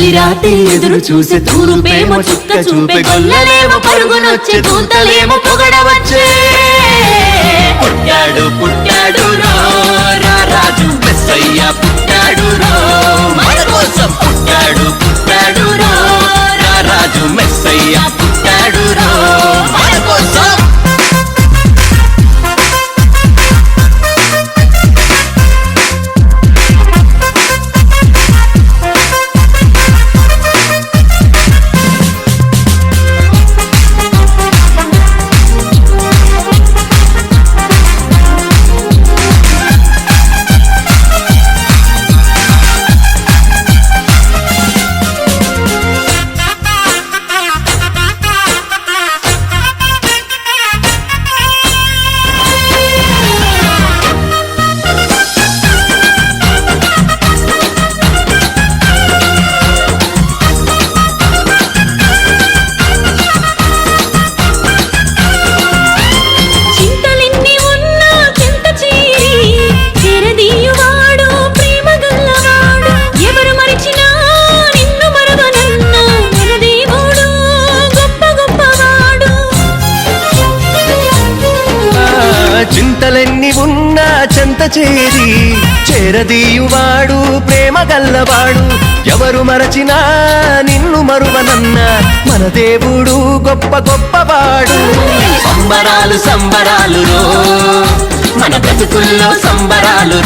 చలిరాత్రి ఎదురు చూసే తూరుపేమో చుక్క చూపే గొల్లలేమో పరుగునొచ్చే దూతలేమో పొగడవ చెంత చేరి చేరదీయువాడు ప్రేమ గల్లవాడు. ఎవరు మరచినా నిన్ను మరువనన్న మన దేవుడు గొప్ప గొప్పవాడు. సంబరాలు సంబరాలు మన బ్రతుకుల్లో సంబరాలు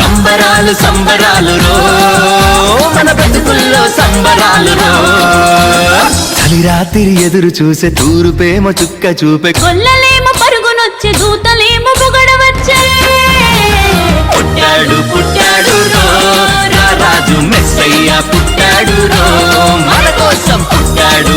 సంబరాలు సంబరాలు మన బ్రతుకుల్లో సంబరాలు రో చలిరాత్రి ఎదురు చూసే తూరుపేమ చుక్క చూపే గొల్లలేమో పరుగునొచ్చే దూతలేమో పుట్టాడు రో మన కోసం పుట్టాడు